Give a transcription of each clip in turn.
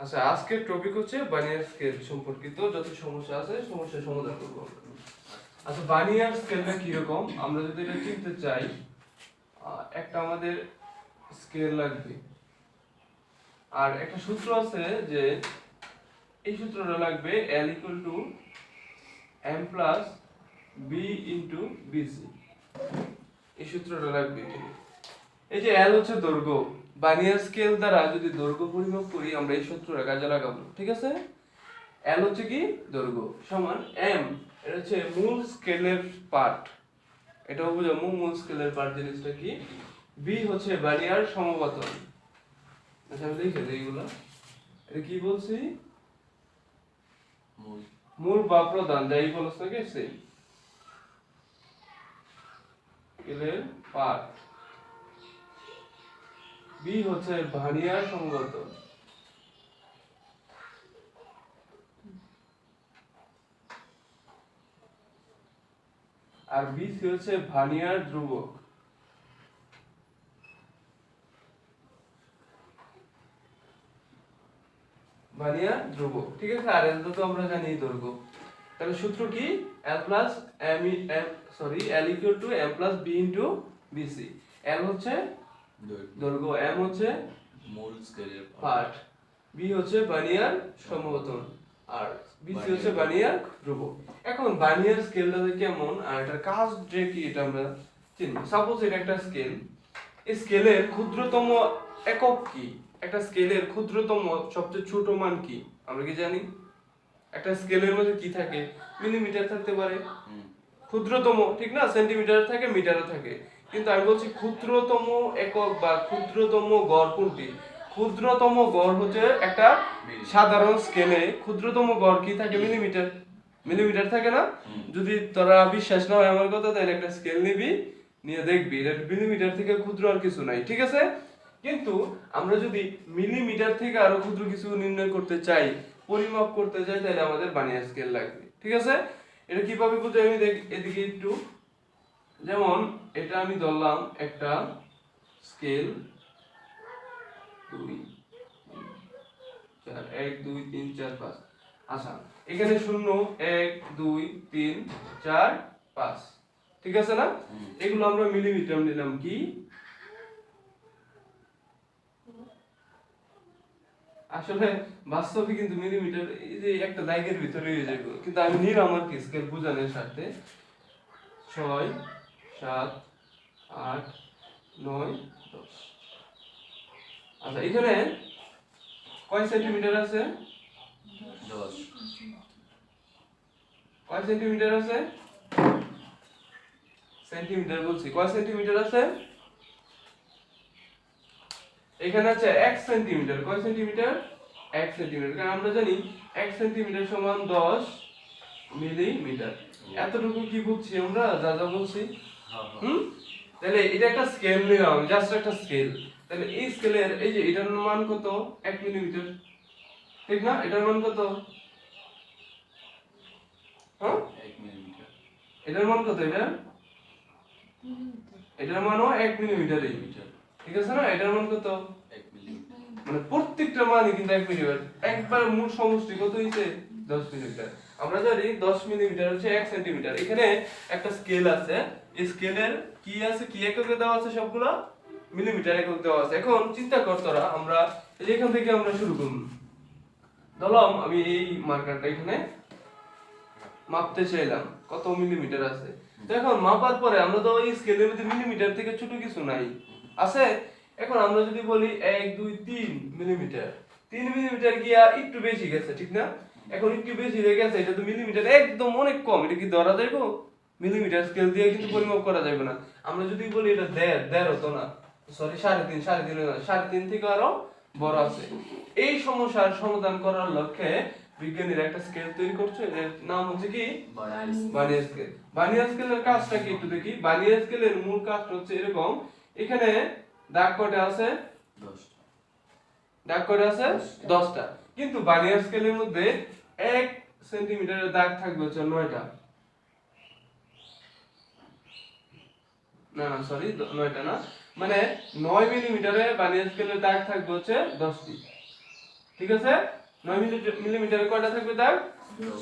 আচ্ছা আজকের টপিক হচ্ছে বানিয়ার স্কেল সম্পর্কিত যত সমস্যা আছে, সমস্যার সমাধান করব। আচ্ছা বানিয়ার স্কেলটা কীরকম? আমরা যদি এটা চিনতে চাই একটা আমাদের স্কেল লাগবে। আর একটা সূত্র আছে যে এই সূত্রটা লাগবে L equal to M plus B into BC এই সূত্রটা লাগবে এই যে এল হচ্ছে দৈর্ঘ্য। বানিয়ার স্কেল দ্বারা যদি দৈর্ঘ্য পরিমাপ করি আমরা এই সূত্রটা কাজে লাগাবো ঠিক আছে? এল হচ্ছে কি? দৈর্ঘ্য সমান এম এটা হচ্ছে মূল স্কেলের পার্ট এটাও বুঝাবো মূল স্কেলের পার্ট জিনিসটা কি? বি হচ্ছে বানিয়ার সমবাতন আচ্ছা আমি লিখে দিই এগুলো। এটা কি বলছি? মূল। মূল বা প্রধান যাই বলছ নাকি সেই স্কেলের পার্ট বি হচ্ছে ভানিয়ার সঙ্গত। আর বি সি হচ্ছে ভানিয়ার ধ্রুবক। ভানিয়ার ধ্রুবক। ঠিক আছে, আর এল তো আমরা জানি দৈর্ঘ্য তাহলে সূত্র কি? L plus M sorry L equal to M plus B into BC L হচ্ছে দৈর্ঘ্য। এম হচ্ছে মূল স্কেলের পার্ট বি হচ্ছে বানিয়ার সমবতন আর বিসি হচ্ছে বানিয়ার ধ্রুবক এখন বানিয়ার স্কেলটা কেমন আর এটার কাজ যে কি এটা আমরা চিনব। সাপোজ এটা একটা স্কেল। এই স্কেলের ক্ষুদ্রতম একক কি? একটা স্কেলের ক্ষুদ্রতম সবচেয়ে ছোট মান কি? আমরা কি জানি? একটা স্কেলের মধ্যে কি থাকে? মিলিমিটার থাকতে পারে। ক্ষুদ্রতম ঠিক না? সেন্টিমিটার থাকে মিটারও থাকে। কিন্তু আমি বলছি ক্ষুদ্রতম একক বা ক্ষুদ্রতম গড় কোনটি? ক্ষুদ্রতম গড় হচ্ছে একটা সাধারণ স্কেলে ক্ষুদ্রতম গড় কি থাকে? মিলিমিটার মিলিমিটার থাকে না? যদি তোরা বিশ্বাস না হয় আমার কথা তাহলে একটা স্কেল নিবি নিয়ে দেখবি। এটা মিলিমিটার থেকে ক্ষুদ্র আর কিছু নাই ঠিক আছে? কিন্তু আমরা যদি মিলিমিটার থেকে আরও ক্ষুদ্র কিছু নির্ণয় করতে চাই পরিমাপ করতে চাই তাহলে আমাদের বানিয়া স্কেল লাগবে ঠিক আছে? এটা কীভাবে বুঝে আমি দেখ এদিকে একটু। যেমন এটা আমি ধরলাম একটা স্কেল দুই চার এক দুই তিন চার পাঁচ। আচ্ছা এখানে শূন্য এক দুই তিন চার পাঁচ। ঠিক আছে না? এগুলো আমরা মিলিমিটার নিলাম কি? আসলে বাস্তবে কিন্তু মিলিমিটার এই যে একটা দাগের ভিতরে হয়ে যাবে কিন্তু আমি নিলাম আর কি স্কেল বোঝানোর সাথে ছয় সাত আট নয় দশ। আচ্ছা এখানে কয় সেন্টিমিটার আছে? দশ। কয় সেন্টিমিটার আছে? সেন্টিমিটার বলছি। কয় সেন্টিমিটার আছে? এখানে আছে এক সেন্টিমিটার। কয় সেন্টিমিটার? এক সেন্টিমিটার। কারণ আমরা জানি এক সেন্টিমিটার সমান দশ মিলিমিটার। এতটুকু কি বুঝছি আমরা? যা যা বলছি। হুম? তাহলে এটা একটা স্কেল নিলাম জাস্ট একটা স্কেল তাহলে এই স্কেলের এই যে এটার মান কত? এক মিলিমিটার ঠিক না? এটার মান কত? হ্যাঁ? এক মিলিমিটার এটার মান কত এটা? এটার মানও এক মিলিমিটারই মিটার ঠিক আছে না? এটার মান কত? মানে প্রত্যেকটা মানই কিন্তু এক মিলিমিটার একবার মূল সমষ্টি কত হয়েছে? দশ মিলিমিটার আমরা জানি দশ মিলিমিটার হচ্ছে এক সেন্টিমিটার। এখানে একটা স্কেল আছে। এই স্কেলের কি আছে, কি এককে দেওয়া আছে সবগুলো? মিলিমিটার একক দেওয়া আছে। এখন চিন্তা কর তোরা, আমরা এখান থেকে আমরা শুরু করব। ধরলাম আমি এই মার্কারটা এখানে মাপতে চাইলাম, কত মিলিমিটার আছে? তো এখন মাপার পরে আমরা তো এই স্কেলের মধ্যে মিলিমিটার থেকে ছোট কিছু নাই। আছে? এখন আমরা যদি বলি এক, দুই, তিন মিলিমিটার। তিন মিলিমিটার গিয়া একটু বেশি গেছে, ঠিক না? এখন একটু বেশি হয়ে গেছে এটা তো মিলিমিটার একদম অনেক কম এটা কি ধরা যাইবো? মিলিমিটার স্কেল দিয়ে কিন্তু পরিমাপ করা যাবে না। আমরা যদি বলি এটা দেড় দেড় হতো না সরি সাড়ে তিন সাড়ে তিন সাড়ে তিন থেকে আরও বড় আছে। এই সমস্যার সমাধান করার লক্ষ্যে বিজ্ঞানীরা একটা স্কেল তৈরি করছে এর নাম হচ্ছে কি? বানিয়ার স্কেল বানিয়ার স্কেলের কাজটা কি একটু দেখি? বানিয়ার স্কেলের মূল কাজটা হচ্ছে এরকম এখানে দাগ কয়টা আছে? দশটা। দাগ কয়টা আছে? দশটা। কিন্তু বানিয়ার স্কেলের মধ্যে এক সেন্টিমিটারের দাগ থাকবে হচ্ছে নয়টা। না না সরি নয়টা না। মানে নয় মিলিমিটারে বানিয়ার স্কেলের দাগ থাকবে হচ্ছে দশটি। ঠিক আছে? নয় মিলিমিটারে কয়টা থাকবে দাগ?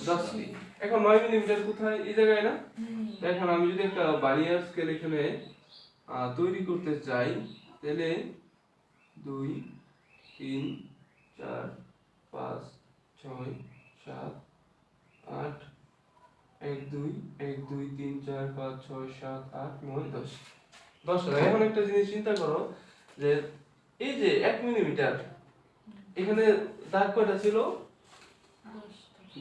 দশটি। এখন নয় মিলিমিটার কোথায়? এই জায়গায় না? এখন আমি যদি একটা বানিয়ার স্কেল এখানে তৈরি করতে চাই তাহলে দুই তিন চার পাঁচ ছয় সাত আট এক দুই এক দুই তিন চার পাঁচ ছয় সাত আট নয় দশ। দশ এখন একটা জিনিস চিন্তা করো যে এই যে এক মিলিমিটার এখানে দাগ কয়টা ছিল?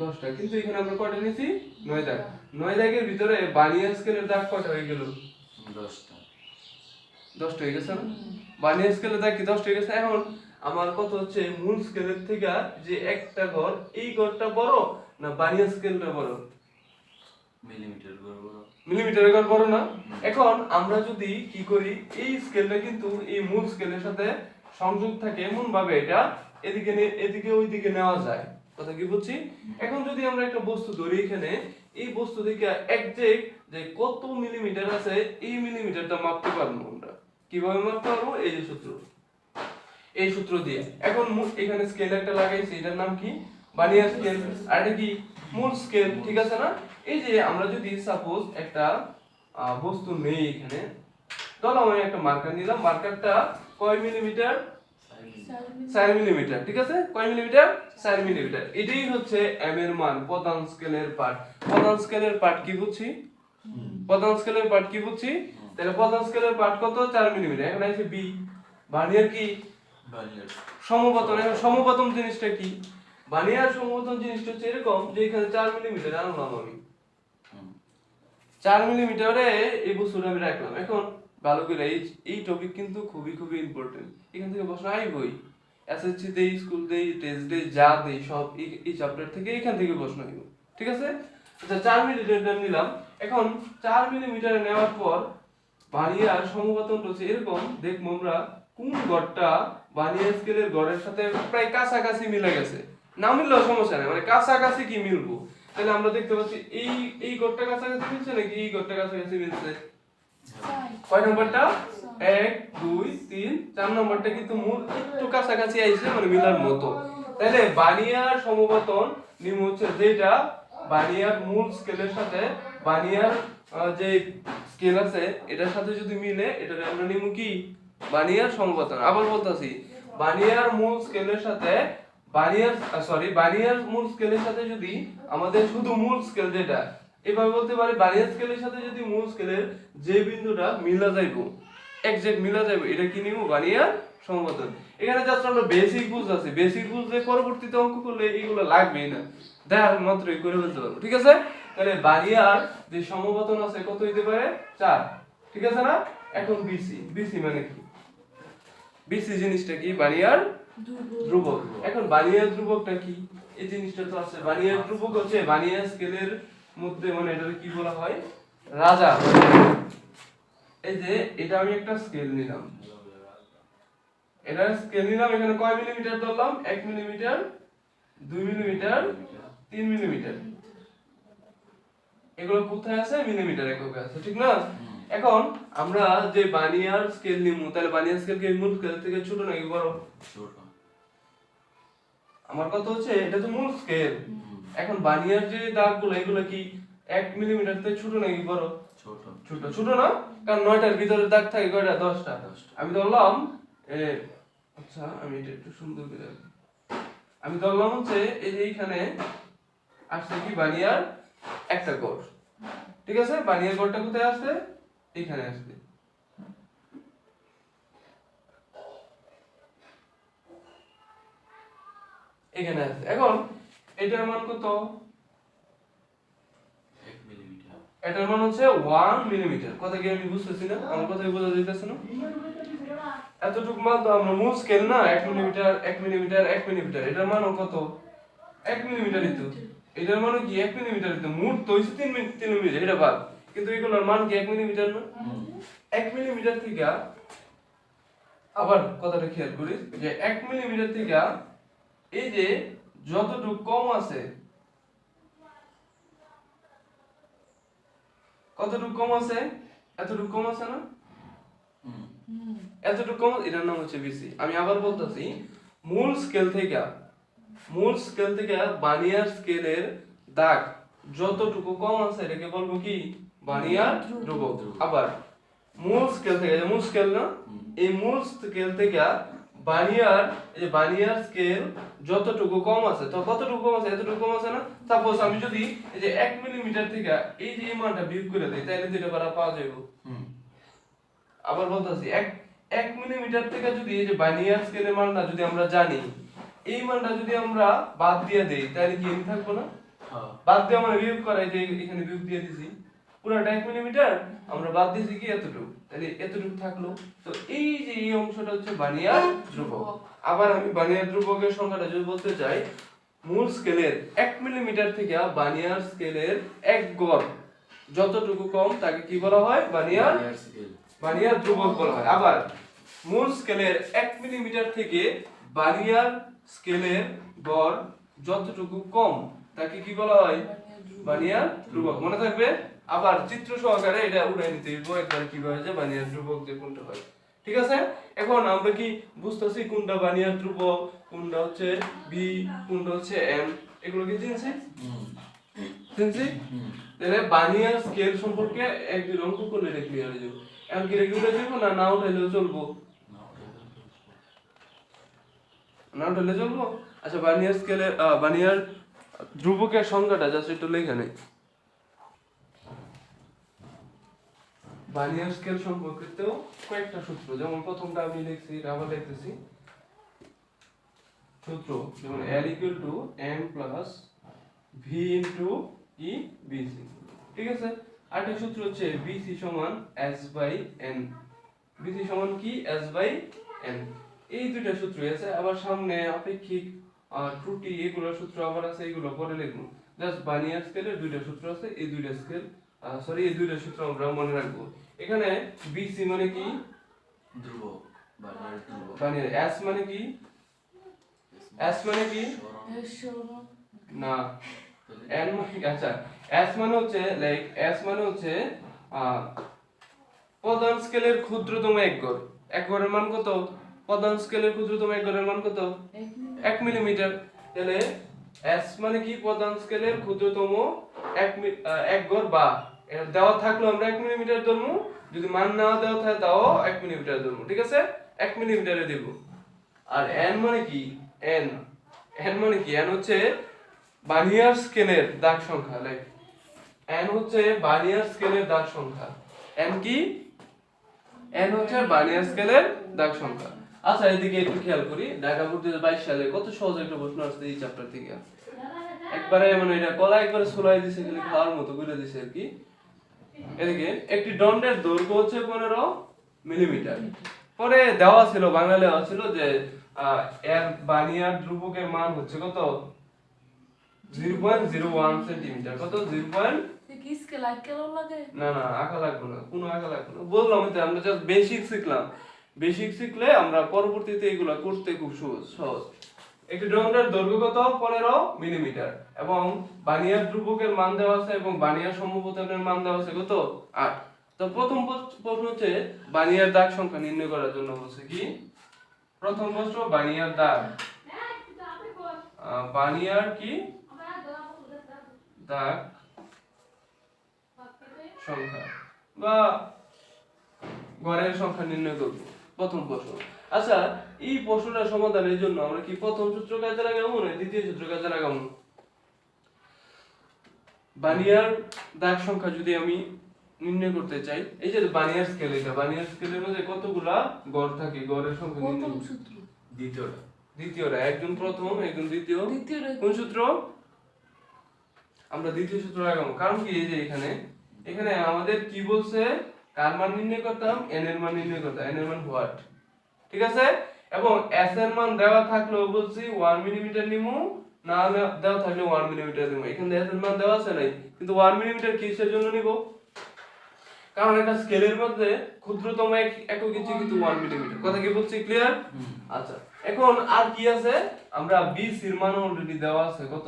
দশটা। কিন্তু এখানে আমরা কয়টা নিয়েছি? নয় দাগ নয় দাগের ভিতরে বানিয়ার স্কেলের দাগ কয়টা হয়ে গেল? দশটা। দশটা হয়ে গেছে না? বানিয়ার স্কেলের দাগ কি দশটা হয়ে গেছে? এখন আমার কত হচ্ছে? মূল স্কেলের থেকে যে একটা ঘর এই ঘরটা বড় না বানিয়ার স্কেলটা বড়? মিলিমিটার করব মিলিমিটার ঘর বড় না? এখন আমরা যদি কি করি এই স্কেলটা কিন্তু এই মূল স্কেলের সাথে সংযোগ থাকে এমন ভাবে এটা এদিকে এদিকে ওইদিকে নেওয়া যায়। কথা কি বুঝছি? এখন যদি আমরা একটা বস্তু ধরি এখানে এই বস্তু থেকে একজ্যাক্ট যে কত মিলিমিটার আছে এই মিলিমিটারটা মাপতে পারব আমরা। কীভাবে মাপতে পারব? এই যে সূত্র। এই সূত্র দিয়ে। এখন এখানে স্কেল একটা লাগাইছি, এটার নাম কি? বানিয়ার স্কেল আর এটা কি? মূল স্কেল ঠিক আছে না? এই যে আমরা যদি সাপোজ একটা বস্তু নেই এখানে, ধরো আমি একটা মার্কার নিলাম মার্কারটা কয় মিলিমিটার চার মিলিমিটার ঠিক আছে? কয় মিলিমিটার চার মিলিমিটার এটাই হচ্ছে এম এর মান, প্রধান স্কেলের পার্ট প্রধান স্কেলের পার্ট কি বুঝছি? প্রধান স্কেলের পার্ট কি বুঝছি? তাহলে প্রধান স্কেলের পার্ট কত? চার মিলিমিটার এখন আছে বি বানিয়ার কি? সমপতন এখন সমপতন জিনিসটা কি? বানিয়ার সমপতন জিনিসটা হচ্ছে এরকম যে এখানে চার মিলিমিটার আনলাম আমি। চার মিলিমিটারে এই বস্তুটা আমি রাখলাম। এখন ভালো করে এই এই টপিক কিন্তু খুবই খুবই ইম্পর্টেন্ট এখান থেকে প্রশ্ন আইবই। এসএসসি দেই স্কুল দেই টেস্ট দেই যা দেই সব এই চ্যাপ্টার থেকে এখান থেকে প্রশ্ন আইব। ঠিক আছে? আচ্ছা চার মিলিমিটার নিলাম। এখন চার মিলিমিটার নেওয়ার পর বানিয়ার সমপতন হচ্ছে এরকম। দেখব আমরা কোন গড়টা বানিয়ার স্কেলের সাথে প্রায় কাছাকাছি মিলে গেছে। না মিললেও সমস্যা নেই মানে কাছাকাছি কি মিলবো? তাহলে আমরা দেখতে পাচ্ছি এই এই কাছাকাছি মিলছে নাকি এই কাছাকাছি মিলছে? কয় নম্বরটা? এক, দুই, তিন, চার নম্বরটা কিন্তু মূল একটু কাছাকাছি আইছে মানে মিলার মতো। তাহলে বানিয়ার সমপতন নিয়ম হচ্ছে যেটা, বানিয়ার মূল স্কেলের সাথে বানিয়ার যে স্কেল আছে, এটার সাথে যদি মিলে এটাকে আমরা নিব কি? বানিয়ার সমপতন আবার বলতাছি, বানিয়ার মূল স্কেলের সাথে বানিয়ার সরি বানিয়ার মূল স্কেলের সাথে যদি আমাদের শুধু মূল স্কেল যেটা, এভাবে বলতে পারি, বানিয়ার স্কেলের সাথে যদি মূল স্কেলের যে বিন্দুটা মিলা যাইবো একজ্যাক্ট মিলা যাবে এটা কি নিব? বানিয়ার সমপতন এখানে জাস্ট আমরা বেসিক বুঝ আছে। বেসিক বুঝলে পরবর্তীতে অঙ্ক করলে এগুলো লাগবেই না। দেখার মাত্রই করে ফেলতে পারব ঠিক আছে? তাহলে বানিয়ার যে সমপতন আছে কত হইতে পারে? চার। ঠিক আছে না? এখন বিসি বিসি মানে কি? বিসি জিনিসটা কি? বানিয়ার ধ্রুবক। এখন বানিয়ার ধ্রুবকটা কি? এই জিনিসটা তো আছে। বানিয়ার ধ্রুবক হচ্ছে বানিয়ার স্কেলের মধ্যে মানে এটা কি বলা হয়? রাজা। এই যে এটা আমি একটা স্কেল নিলাম। এটা স্কেল নিলাম এখানে কয় মিলিমিটার ধরলাম? এক মিলিমিটার দুই মিলিমিটার তিন মিলিমিটার এগুলো কোথায় আছে? মিলিমিটার এককে আছে। ঠিক না? এখন আমরা যে বানিয়ার স্কেল নিমু তাহলে বানিয়ার স্কেল কি মূল স্কেল থেকে ছোট নাকি বড়? ছোট। আমার কথা হচ্ছে এটা তো মূল স্কেল এখন বানিয়ার যে দাগগুলো এগুলো কি এক মিলিমিটার থেকে ছোট নাকি বড়? ছোট। ছোট ছোট না? কারণ নয়টার ভিতরে দাগ থাকে কয়টা? দশটা। দশটা। আমি ধরলাম এ, আচ্ছা আমি এটা একটু সুন্দর করে। আমি ধরলাম হচ্ছে এই যে এইখানে আসছে কি বানিয়ার একটা গড় ঠিক আছে? বানিয়ার গড়টা কোথায় আসছে? এইখানে আসবে। এখানে আসছে এখন এটার মান কত? এটার মান হচ্ছে ওয়ান মিলিমিটার। কথা কি আমি বুঝতেছি না? আমার কথা বোঝা যাইতেছে না? এতটুকু মান তো আমরা মূল স্কেল না? এক মিলিমিটার এক মিলিমিটার এক মিলিমিটার। এটার মানও কত? এক মিলিমিটারই তো। এটার মানও কি? এক মিলিমিটারই তো। মুঠ তো হচ্ছে তিন তিন মিলিমিটার। এটা বাদ। কিন্তু এগুলোর মান কি এক মিলিমিটার না? এক মিলিমিটার থেকে আবার কথাটা খেয়াল করি যে এক মিলিমিটার থেকে এই যে যতটুকু কম আছে কতটুকু কম আছে? এতটুকু কম আছে না? এতটুকু কম এটার নাম হচ্ছে বেশি আমি আবার বলতেছি মূল স্কেল থেকে মূল স্কেল থেকে বানিয়ার স্কেলের দাগ যতটুকু কম আছে এটাকে বলব কি? বানিয়ার ধ্রুবক আবার মূল স্কেল থেকে মূল স্কেল না? এই মূল স্কেল থেকে বানিয়ার এই যে বানিয়ার স্কেল যতটুকু কম আছে তো কতটুকু কম আছে এতটুকু কম আছে না? সাপোজ আমি যদি এই যে এক মিলিমিটার থেকে এই যে মানটা বিয়োগ করে দেই তাহলে দুইটা পারা পাওয়া যাবে হুম। আবার বলতেছি এক এক মিলিমিটার থেকে যদি এই যে বানিয়ার স্কেলের মানটা যদি আমরা জানি এই মানটা যদি আমরা বাদ দিয়ে দেই তাহলে কি এমনি থাকব না? হ্যাঁ। বাদ দিয়ে আমরা বিয়োগ করাই যে এখানে বিয়োগ দিয়ে দিছি। পুরোটা এক মিলিমিটার আমরা বাদ দিয়েছি কি এতটুকু। তাহলে এতটুকু থাকল। তো এই যে এই অংশটা হচ্ছে বানিয়ার ধ্রুবক। আবার আমি বানিয়ার ধ্রুবকের সংখ্যাটা যদি বলতে চাই মূল স্কেলের এক মিলিমিটার থেকে বানিয়ার স্কেলের এক গড় যতটুকু কম তাকে কি বলা হয়? বানিয়ার বানিয়ার স্কেল বানিয়ার ধ্রুবক বলা হয়। আবার মূল স্কেলের এক মিলিমিটার থেকে বানিয়ার স্কেলের গড় যতটুকু কম তাকে কি বলা হয়? বানিয়ার ধ্রুবক। মনে থাকবে? আবার চিত্র সহকারে এটা উড়াই নিতে একবার কীভাবে যে বানিয়ার ধ্রুবক যে কোনটা হয়। ঠিক আছে? এখন আমরা কি বুঝতেছি কোনটা বানিয়ার ধ্রুবক, কোনটা হচ্ছে বি কোনটা হচ্ছে এম এগুলো কি চিনছি? হুম তাহলে বানিয়ার স্কেল সম্পর্কে এক, দুই অঙ্ক করলে এটা ক্লিয়ার হয়ে যাবে। এখন কি উঠে যাব না না উঠাইলেও চলবো? না উঠাইলে চলবো? আচ্ছা বানিয়ার স্কেলে বানিয়ার ধ্রুবকের সংখ্যাটা জাস্ট একটু লেখা নেই। বানিয়ার স্কেল সম্পর্কিত কয়েকটা সূত্র। যেমন প্রথমটা আমি লিখছি আবার লিখতেছি। সূত্র, যেমন L equal to m plus v into e bc ঠিক আছে? আরেকটা সূত্র হচ্ছে bc সমান s by n bc সমান কি? S by n এই দুইটা সূত্র আছে। আবার সামনে আপেক্ষিক, আর ত্রুটি, এগুলো সূত্র আবার আছে, এগুলো পরে লিখব। জাস্ট বানিয়ার স্কেলের দুইটা সূত্র আছে, এই দুইটা স্কেল সরি এই দুইটা সূত্র আমরা মনে রাখব। এখানে বিসি মানে কি? ধ্রুব বানিয়ার এস মানে কি? এস মানে কি? না। এন মানে আচ্ছা এস মানে হচ্ছে লাইক এস মানে হচ্ছে প্রধান স্কেলের ক্ষুদ্রতম এক গড় এক গড়ের মান কত? প্রধান স্কেলের ক্ষুদ্রতম এক গড়ের মান কত? এক মিলিমিটার তাহলে এস মানে কি? প্রধান স্কেলের ক্ষুদ্রতম এক মি- এক গড় বা দেওয়া থাকল আমরা এক মিলিমিটার ধরবো। যদি মান না দেওয়া থাকে তাও এক মিলিমিটার ধরবো, ঠিক আছে? এক মিলিমিটারে দেব। আর এন মানে কি? এন এন মানে কি? এন হচ্ছে বানিয়ার স্কেলের দাগ সংখ্যা লাইক এন হচ্ছে বানিয়ার স্কেলের দাগ সংখ্যা। এন কি? এন হচ্ছে বানিয়ার স্কেলের দাগ সংখ্যা। আচ্ছা এদিকে একটু খেয়াল করি। ঢাকা বোর্ড দুই বাইশ সালে কত সহজ একটা প্রশ্ন আসছে এই চ্যাপ্টার থেকে। একবারে মানে এটা কলা একবারে সোলাই দিছে খালি খাওয়ার মতো করে দিছে আর কি। এদিকে একটি দণ্ডের দৈর্ঘ্য হচ্ছে পনেরো মিলিমিটার। পরে দেওয়া ছিল বাংলা দেওয়া ছিল যে এর বানিয়ার ধ্রুবকের মান হচ্ছে কত? Zero point zero one centimetre. কত? জিরো পয়েন্ট না না আঁকা লাগবে না। কোনো আঁকা লাগবে না। বললাম তো আমরা জাস্ট বেসিক শিখলাম। বেসিক শিখলে আমরা পরবর্তীতে এগুলো করতে খুব সহজ সহজ। একটি ড্রোনের দৈর্ঘ্য কত? পনেরো মিলিমিটার। এবং বানিয়ার ধ্রুবকের মান দেওয়া আছে এবং বানিয়ার সম্ভবতনের মান দেওয়া আছে কত? আট। তো প্রথম প্রশ্ন- হচ্ছে, বানিয়ার দাগ সংখ্যা নির্ণয় করার জন্য বলছে কি? প্রথম প্রশ্ন, বানিয়ার দাগ। বানিয়ার কি? দাগ সংখ্যা। বা গড়ের সংখ্যা নির্ণয় করব। প্রথম প্রশ্ন। আচ্ছা এই প্রশ্নটা সমাধানের জন্য আমরা কি প্রথম সূত্র কাজে লাগাবো না দ্বিতীয় সূত্র কাজে লাগাবো? বানিয়ার দাগ সংখ্যা যদি আমি নির্ণয় করতে চাই এই যে বানিয়ার স্কেল এটা বানিয়ার স্কেলের মধ্যে কতগুলা গড় থাকে? গড়ের সংখ্যা নির্ণয় সূত্র। দ্বিতীয়টা। দ্বিতীয়টা একজন প্রথম একজন দ্বিতীয়। কোন সূত্র? আমরা দ্বিতীয় সূত্র লাগাবো। কারণ কি এই যে এখানে এখানে আমাদের কি বলছে? কার মান নির্ণয় করতাম? এন এর মান নির্ণয় করতাম। এন এর মান হোয়াট ঠিক আছে? এবং এস এর মান দেওয়া থাকলেও বলছি 1 মিলিমিটার নিমু না দেওয়া থাকলে 1 মিলিমিটার নিমু। এখানে এস এর মান দেওয়া আছে নাই কিন্তু 1 মিলিমিটার কিসের জন্য নিব? কারণ একটা স্কেলের মধ্যে ক্ষুদ্রতম এক- একক হচ্ছে কিন্তু 1 মিলিমিটার কথা কি বলছি ক্লিয়ার আচ্ছা এখন আর কি আছে? আমরা বি সির মান অলরেডি দেওয়া আছে কত?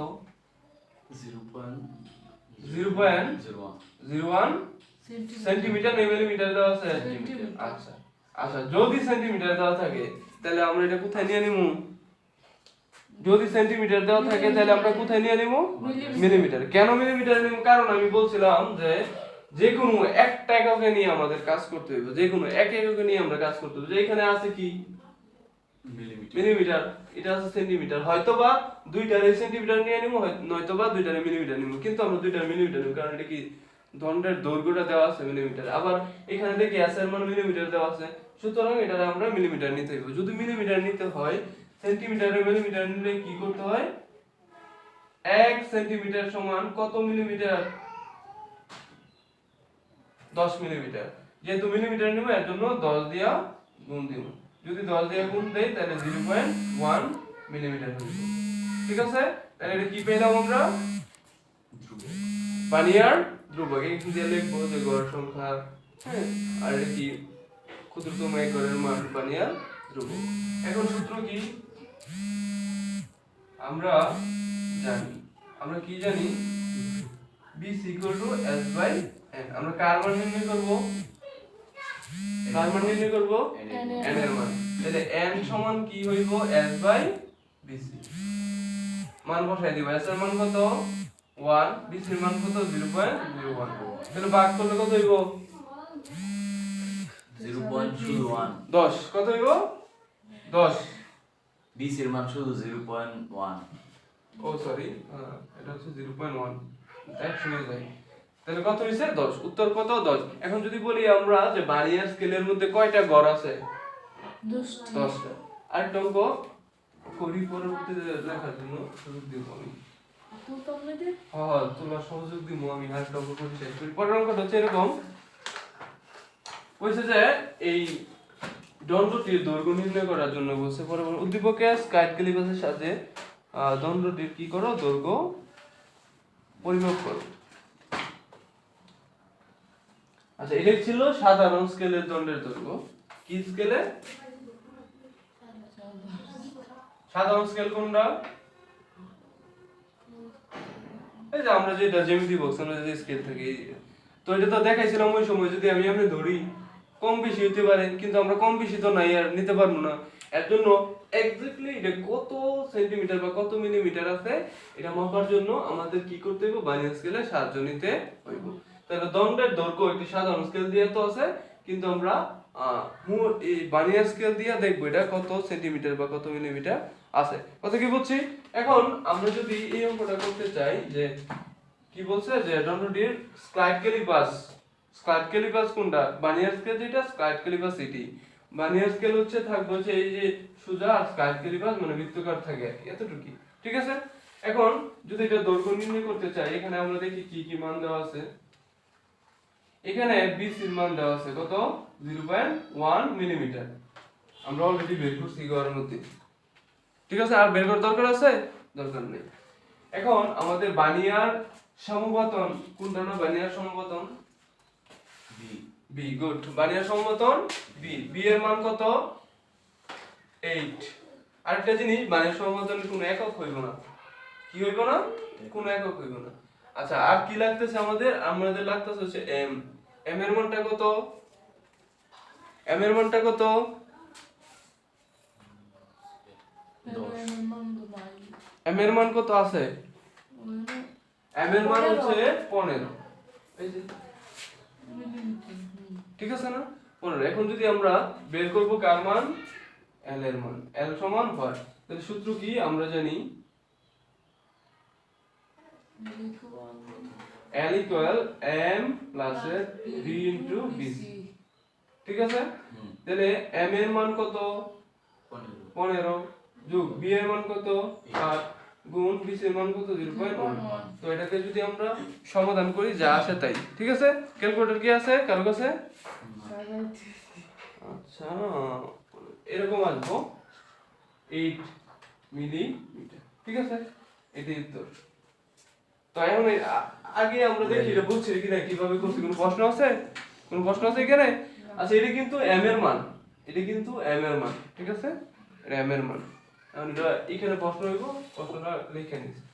Zero point zero point zero one. One centimetre না মিলিমিটার দেওয়া আছে? আচ্ছা। আচ্ছা যদি সেন্টিমিটার দেওয়া থাকে তাহলে আমরা এটা কোথায় নিয়ে নিমু যদি সেন্টিমিটার দেওয়া থাকে তাহলে আমরা কোথায় নিয়ে নিব? মিলিমিটার কেন মিলিমিটার নিব? কারণ আমি বলছিলাম যে যে কোনো একটা এককে নিয়ে আমাদের কাজ করতে হবে যে কোনো এক এককে নিয়ে আমরা কাজ করতে হবে এখানে আছে কি? মিলিমিটার মিলিমিটার এটা আছে সেন্টিমিটার হয়তো বা দুইটারে সেন্টিমিটার নিয়ে নিব নয়তো বা দুইটারে মিলিমিটার নিব। কিন্তু আমরা দুইটারে মিলিমিটার নিব কারণ এটা কি দণ্ডের দৈর্ঘ্যটা দেওয়া আছে মিলিমিটার আবার এখানে দেখি এস এর মান মিলিমিটার দেওয়া আছে। সুতরাং এটা আমরা মিলিমিটার নিতে হবে যদি মিলিমিটার নিতে হয় সেন্টিমিটারে মিলিমিটার নিলে কি করতে হয়? এক সেন্টিমিটার সমান কত মিলিমিটার? দশ মিলিমিটার। যেহেতু মিলিমিটার নিব এর জন্য দশ দিয়া গুণ দিব। যদি দশ দিয়া গুণ দেই তাহলে জিরো পয়েন্ট ওয়ান মিলিমিটার হয়ে ঠিক আছে? তাহলে এটা কি পেলাম আমরা? পানিয়ার ধ্রুবক। এই দিয়ে লিখব যে গড় সংখ্যা হ্যাঁ? আর এটা কি? ক্ষুদ্রতম এক গড়ের মান পানিয়ার ধ্রুবক এখন সূত্র কি? আমরা জানি। আমরা কি জানি? B equal to s by n আমরা কার মান নির্ণয় করব? কার মান নির্ণয় করব? N এর মান। তাহলে n সমান কি হইব? S by bc মান বসাই দিব। S এর মান কত? 1 bc এর মান কত? 0.01 তাহলে ভাগ করলে কত হইব? জিরো পয়েন্ট ওয়ান 10 কত হইব? 10 বিশ এর মান শুধু জিরো পয়েন্ট ওয়ান ও সরি এটা হচ্ছে 0.1 এক হয়ে যায় তাহলে কত হইছে? 10 উত্তর কত? 10 এখন যদি বলি আমরা যে বানিয়ার স্কেলের মধ্যে কয়টা গড় আছে? দশটা। আরেকটা অঙ্ক? করি পরবর্তীতে লেখার জন্য সুযোগ দিব আমি। তুই হ্যাঁ তোমার সহযোগ দিব আমি। আরেকটা অঙ্ক করে শেষ করি। পরের অঙ্কটা হচ্ছে এরকম। বলছে যে এই দৈর্ঘ্য নির্ণয় করার জন্য বলছে স্কাইট সাথে কি করো? দৈর্ঘ্য পরিমাপ করো। আচ্ছা এটা ছিল সাধারণ স্কেলের দণ্ডের দৈর্ঘ্য। কি স্কেলে? সাধারণ স্কেল কোনটা? এই যে আমরা যেটা জ্যামিতি বক্স, আমরা যে স্কেল থেকে। তো এটা তো দেখাইছিলাম ওই সময়, যদি আমি আপনি ধরি কম বেশি হতে পারে, কিন্তু আমরা কম বেশি তো নাই আর নিতে পারব না। এর জন্য এক্স্যাক্টলি এটা কত সেন্টিমিটার বা কত মিলিমিটার আছে, এটা মাপার জন্য আমাদের কি করতে হবে বানিয়ার স্কেলে সাহায্য নিতে হইব। তাহলে দণ্ডের দৈর্ঘ্য একটি সাধারণ স্কেল দিয়ে তো আছে, কিন্তু আমরা এই বানিয়ার স্কেল দিয়ে দেখব এটা কত সেন্টিমিটার বা কত মিলিমিটার আছে। কত কি বলছি? এখন আমরা যদি এই অঙ্কটা করতে চাই যে, কি বলছে? যে দণ্ডটির স্লাইড ক্যালিপাস স্লাইড ক্যালিপাস কোনটা? বানিয়ার স্কেল যেটা ক্যালিপাস বানিয়ার স্কেল হচ্ছে থাকবে হচ্ছে এই যে আর ক্যালিপাস মানে বৃত্তাকার থাকে আর কি, এতটুকুই। ঠিক আছে? এখন যদি এটা দৈর্ঘ্য নির্ণয় করতে চাই এখানে আমরা দেখি কি কি মান দেওয়া আছে। এখানে বিসির মান দেওয়া আছে কত? জিরো পয়েন্ট ওয়ান মিলিমিটার আমরা অলরেডি বের করছি গড়ের মধ্যে। ঠিক আছে? আর বের করার দরকার আছে? দরকার নেই। এখন আমাদের বানিয়ার সমপতন কোনটা না বানিয়ার সমপতন বি বি গুড বানিয়ার সমপতন বি বি এর মান কত? 8 আরেকটা জিনিস বানিয়ার সমপতন কোনো একক হইব না। কি হইব না? কোনো একক হইব না। আচ্ছা আর কি লাগতেছে আমাদের? আমাদের লাগতেছে হচ্ছে এম এম এর মানটা কত? এম এর মানটা কত? এম এর মান কত আছে? এম এর মান হচ্ছে পনেরো। এই যে ঠিক আছে না? পনেরো। এখন যদি আমরা বের করব কার মান? এল এর মান। এল সমান হয়। তাহলে সূত্র কি? আমরা জানি L equal M plus V into BC ঠিক আছে? তাহলে এম এর মান কত? পনেরো। যোগ বি এর মান কত? সাত। গুণ বিসি এর মান কত জিরো পয়েন্ট ওয়ান তো এটাকে যদি আমরা সমাধান করি যা আসে তাই। ঠিক আছে? ক্যালকুলেটর কি আছে? কারও কাছে? আচ্ছা এরকম আসব। এইট মিলিমিটার ঠিক আছে? এটাই উত্তর। তো এখন আগে আমরা দেখি এটা বুঝছি কিনা কীভাবে করছি কোনো প্রশ্ন আছে? কোনো প্রশ্ন আছে এখানে? আচ্ছা এটা কিন্তু এম এর মান। এটা কিন্তু এম এর মান। ঠিক আছে? এটা এম এর মান। এখন এখানে প্রশ্ন হইব প্রশ্নটা লিখে নিচ্ছি